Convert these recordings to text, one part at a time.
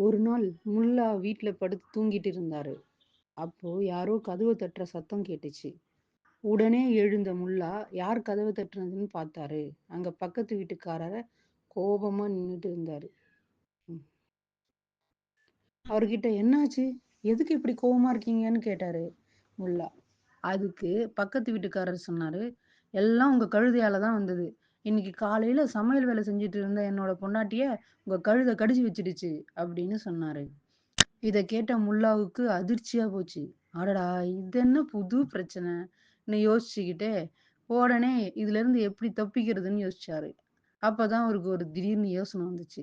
ஒரு நாள் முல்லா வீட்டில் படுத்து தூங்கிட்டு இருந்தாரு. அப்போ யாரோ கதவை தட்டுற சத்தம் கேட்டுச்சு. உடனே எழுந்த முல்லா யார் கதவை தட்டுறதுன்னு பார்த்தாரு. அங்க பக்கத்து வீட்டுக்காரர கோபமா நின்றுட்டு இருந்தாரு. அவர்கிட்ட என்னாச்சு? எதுக்கு இப்படி கோபமா இருக்கீங்கன்னு? கேட்டாரு முல்லா. அதுக்கு பக்கத்து வீட்டுக்காரர் சொன்னாரு எல்லாம் உங்க கழுதையால தான் வந்தது. இன்னைக்கு காலையில சமையல் வேலை செஞ்சுட்டு இருந்த என்னோட பொண்டாட்டிய உங்க கழுத கடிச்சு வச்சிடுச்சு அப்படின்னு சொன்னாரு. இத கேட்ட முல்லாவுக்கு அதிர்ச்சியா போச்சு. அடடா இது என்ன புது பிரச்சனை? யோசிச்சுக்கிட்டே உடனே இதுல இருந்து எப்படி தப்பிக்கிறதுன்னு யோசிச்சாரு. அப்பதான் அவருக்கு ஒரு திடீர்னு யோசனை வந்துச்சு.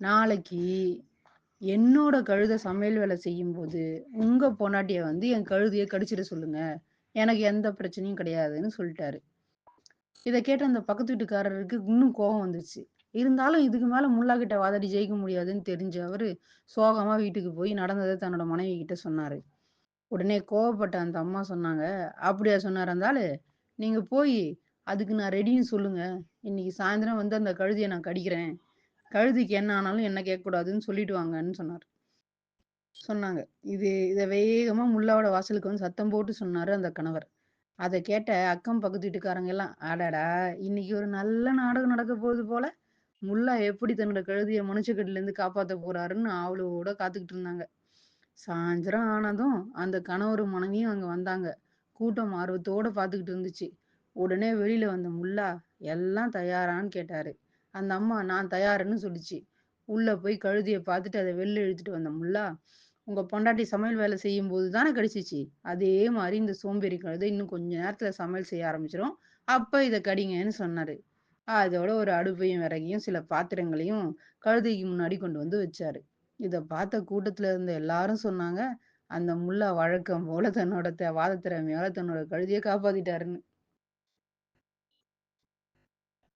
நாளைக்கு என்னோட கழுத சமையல் வேலை செய்யும் போது உங்க பொண்டாட்டிய வந்து என் கழுதைய கடிச்சிட சொல்லுங்க. எனக்கு எந்த பிரச்சனையும் கிடையாதுன்னு சொல்லிட்டாரு. இதை கேட்ட அந்த பக்கத்து வீட்டுக்காரருக்கு இன்னும் கோபம் வந்துச்சு. இருந்தாலும் இதுக்கு மேல முல்லா கிட்ட வாதாடி ஜெயிக்க முடியாதுன்னு தெரிஞ்ச அவரு சோகமா வீட்டுக்கு போய் நடந்ததை தன்னோட மனைவி கிட்ட சொன்னாரு. உடனே கோவப்பட்ட அந்த அம்மா சொன்னாங்க அப்படியா சொன்னார் இருந்தாலு நீங்க போய் அதுக்கு நான் ரெடின்னு சொல்லுங்க. இன்னைக்கு சாயந்தரம் வந்து அந்த கழுதியை நான் கடிக்கிறேன். கழுதிக்கு என்ன ஆனாலும் என்ன கேட்கக்கூடாதுன்னு சொல்லிட்டு வாங்கன்னு சொன்னார். சொன்னாங்க. இது இதை வேகமா முல்லாவோட வாசலுக்கு வந்து சத்தம் போட்டு சொன்னாரு அந்த கணவர். அதை கேட்ட அக்கம் பக்கத்து வீட்டுக்காரங்க எல்லாம் ஆடாடா இன்னைக்கு ஒரு நல்ல நாடகம் நடக்க போகுது போல. முல்லா எப்படி தன்னோட கழுதிய மனுஷக்கட்டில இருந்து காப்பாத்த போறாருன்னு அவளோட காத்துக்கிட்டு இருந்தாங்க. சாயந்தரம் ஆனதும் அந்த கணவரும் மனைவியும் அங்க வந்தாங்க. கூட்டம் ஆர்வத்தோட பாத்துக்கிட்டு இருந்துச்சு. உடனே வெளியில வந்த முல்லா எல்லாம் தயாரான்னு கேட்டாரு. அந்த அம்மா நான் தயாருன்னு சொல்லிச்சு. உள்ள போய் கழுதிய பார்த்துட்டு அதை வெளில இழுத்துட்டு வந்த முல்லா உங்க பொண்டாட்டி சமையல் வேலை செய்யும் போது தானே கடிச்சிச்சு. அதே மாதிரி இந்த சோம்பேறி கழுதை இன்னும் கொஞ்ச நேரத்துல சமையல் செய்ய ஆரம்பிச்சிடும் அப்ப இதை கடிங்கன்னு சொன்னாரு. அதோட ஒரு அடுப்பையும் விறகையும் சில பாத்திரங்களையும் கழுதைக்கு முன்னாடி கொண்டு வந்து வச்சாரு. இதை பார்த்த கூட்டத்துல இருந்த எல்லாரும் சொன்னாங்க அந்த முல்லா வழக்கம் போல தன்னோட வாத திறமையால தன்னோட கழுதியை காப்பாத்திட்டாருன்னு.